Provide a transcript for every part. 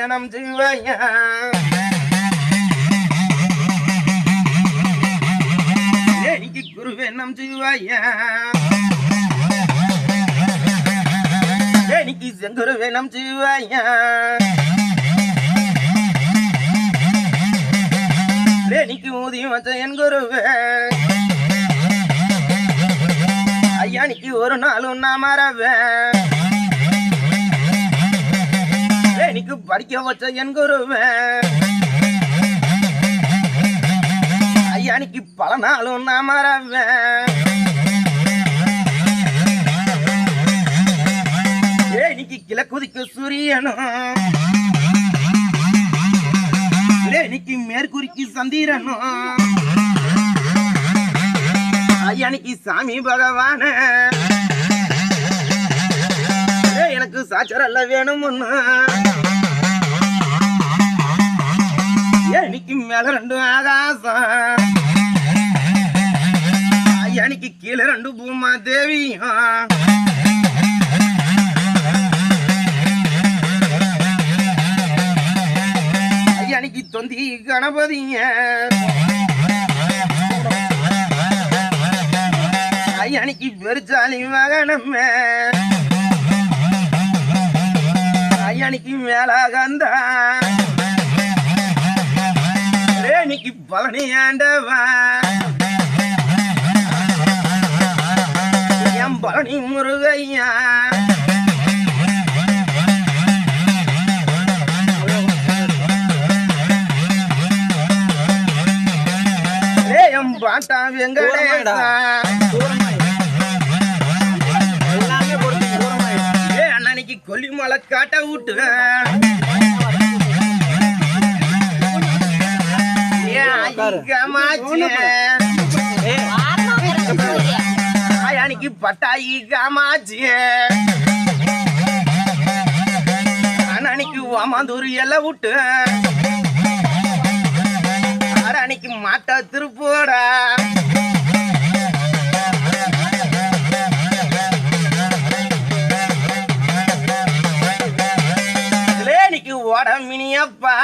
கல்யாணம் செய்வாயா எனக்கு குருவே நம் சிவையா எனக்கு செங்குருவே நம் சிவையா எனக்கு ஊதியம் வச்ச என் குருவே. நீக்கு ஒரு நாளும் நான் மறவேன். எனக்கு படிக்க வச்ச என் குருவேன் ஐயானிக்கு பல நாளும் நான் மறவேன் ஏனிக்கு கிழக்குதிக்கு சூரியனும் ஏனிக்கு மேற்குறிக்கு சந்திரனும் ஐயானிக்கு சாமி பகவான. எனக்கு சாச்சரல்ல வேணும்னு எனக்கு மேல ரெண்டு ஆகாசம். எனக்கு கீழே ரெண்டு பூமா தேவியும் எனக்கு தொந்தி கணபதிங்க. ஐயானிக்கு பெருச்சாலி மகனம்மே ஐயானிக்கு மேலாகந்தா ரேணிக்கு பழனி ஆண்டவா என் பழனி முருகையா. பாட்டா வெங்கடேசா. அண்ணனுக்கு கொல்லிமலை காட்ட விட்டு அன்னைக்கு பட்டாயி காமாச்சி. அன்னைக்கு ஓமாந்தூர் எல்லாம் விட்டு. அன்னைக்கு மாட்டா திருப்பூடா. ஓட மினியப்பா.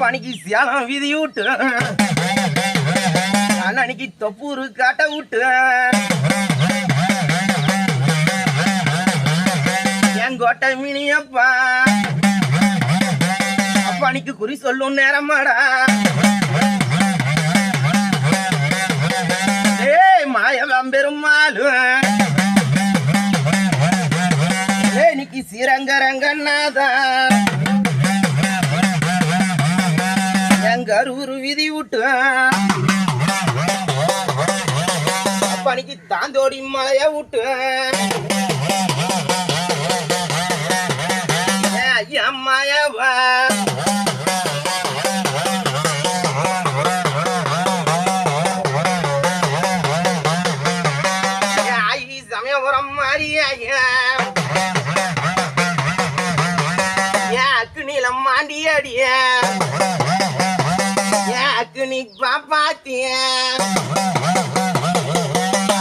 பணிக்கு சேலம் விதி விட்டு அன்னைக்கு தொப்பூரு காட்ட விட்டு என் கோட்டை மினியப்பா. பணிக்கு குறி சொல்லும் நேரமாடா. ஏய் மாயவம் பெருமாளும் ஏனிக்கு சிரங்கரங்கண்ணாதா எங்க அருவுரு விதி விட்டு அப்பனிக்கு தாந்தோடி மலைய விட்டு ஏ மாயவா ஏ சமயபுரம் மாறியா ஏன் நீளம் மாண்டி அக்கு நீ பாப்பாத்திய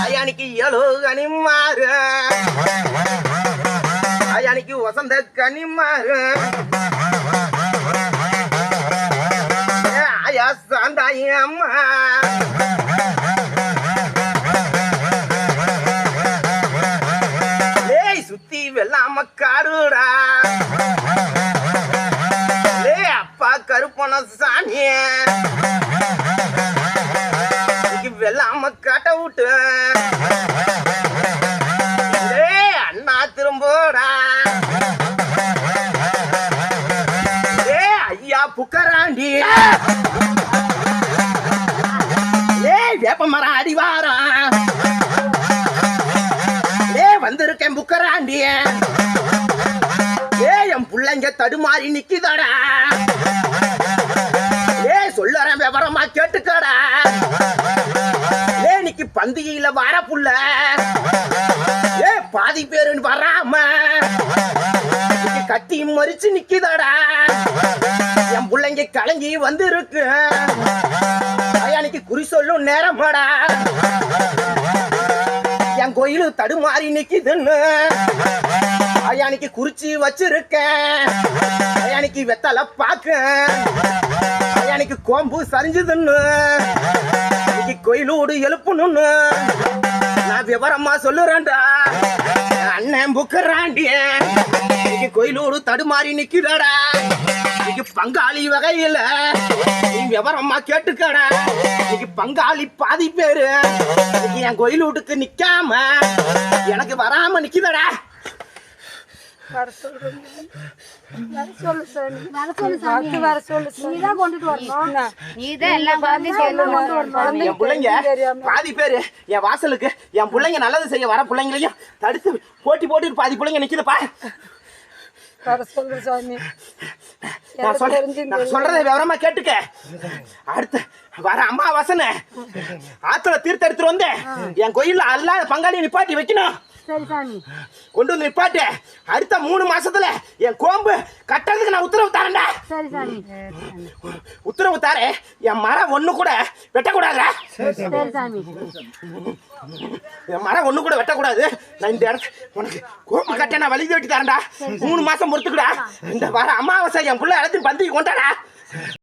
அயானிக்கு ஏழு கனி மாறு வசந்த கனிமாறு. ஆயா சாந்தாயி அம்மா. சுத்தி வெள்ளாம இன்னைக்கு கட்ட விட்டு அண்ணா திரும்போடா. ஏ ஐயா புக்கராண்டி. ஏய் வேப்ப மரம் அடிவாரா. ஏ வந்திருக்கேன் புக்கராண்டி. ஏ என் புள்ளைங்க தடுமாறி நிக்கிதடா. ஏ சொல்லுறேன் விவரமா கேட்டுக்கடா. இன்னைக்கு வர புள்ள. ஏ பாதி பேருன்னு வராம இன்னைக்கு கட்டி மறிச்சு நிக்குதாடா. என் பிள்ளைங்க கலங்கி வந்திருக்கு. அன்னைக்கு குறி சொல்லும் நேரமாடா. என் என் கோயில் தடுமாறி நிக்குதுன்னு. அயானிக்கு குறிச்சி வச்சிருக்கேன். அயானிக்கு வெத்தலை பாக்க. அயானிக்கு கோம்பு சரிஞ்சுதுன்னு. கோயிலோடு எழுப்பணும்னு நான் விவரமா சொல்லுறேன்டா. அண்ணன் புக்கறாண்டி இன்னைக்கு கோயிலோடு தடுமாறி நிக்கிறாடா. இன்னைக்கு பங்காளி வகையில நீ விவரமா கேட்டுக்கடா. இன்னைக்கு பங்காளி பாதி பேரு இன்னைக்கு என் கோயில் வீட்டுக்கு நிக்காம எனக்கு வராம நிக்கிறடா வர சொல்லு. சாமி. வர சொல்லு சாமி. பார்த்து வர சொல்லு சாமி. நீதான் கொண்டுட்டு வரணும். எல்லாம் சேர்ந்து கொண்டு வரணும். என் பிள்ளைங்க பாதி பேரு என் வாசலுக்கு என் பிள்ளைங்க நல்லது செய்ய வர பிள்ளைங்களையும் தடுத்து போட்டி போட்டு பாதி பிள்ளைங்க நிக்குதுப்பா. வர சொல்லு சாமி. நான் சொல்றதை விவரமா கேட்டுக்க. அடுத்து வர அம்மாவாசனை. ஆத்துல தீர்த்த எடுத்துட்டு வந்து என் கோயில்ல அல்லாத பங்காளி நிப்பாட்டி வைக்கணும். சரி சாமி. கொண்டு வந்து நிப்பாட்டு. அடுத்த மூணு மாசத்துல என் கோம்பு கட்டுறதுக்கு நான் உத்தரவு தரேன்டா. சரி சாமி. உத்தரவு தாரேன் என் மரம் ஒண்ணு கூட வெட்டக்கூடாதுடா. சரி சாமி. என் மரம் ஒண்ணு கூட வெட்டக்கூடாது. நான் இந்த இடத்து உனக்கு கோம்பு கட்ட நான் வழி வெட்டி தரேன்டா. மூணு மாசம் பொறுத்துக்குடா. இந்த வர அமாவாசை என் புள்ள இடத்துக்கு பந்திக்கு கொண்டாடா.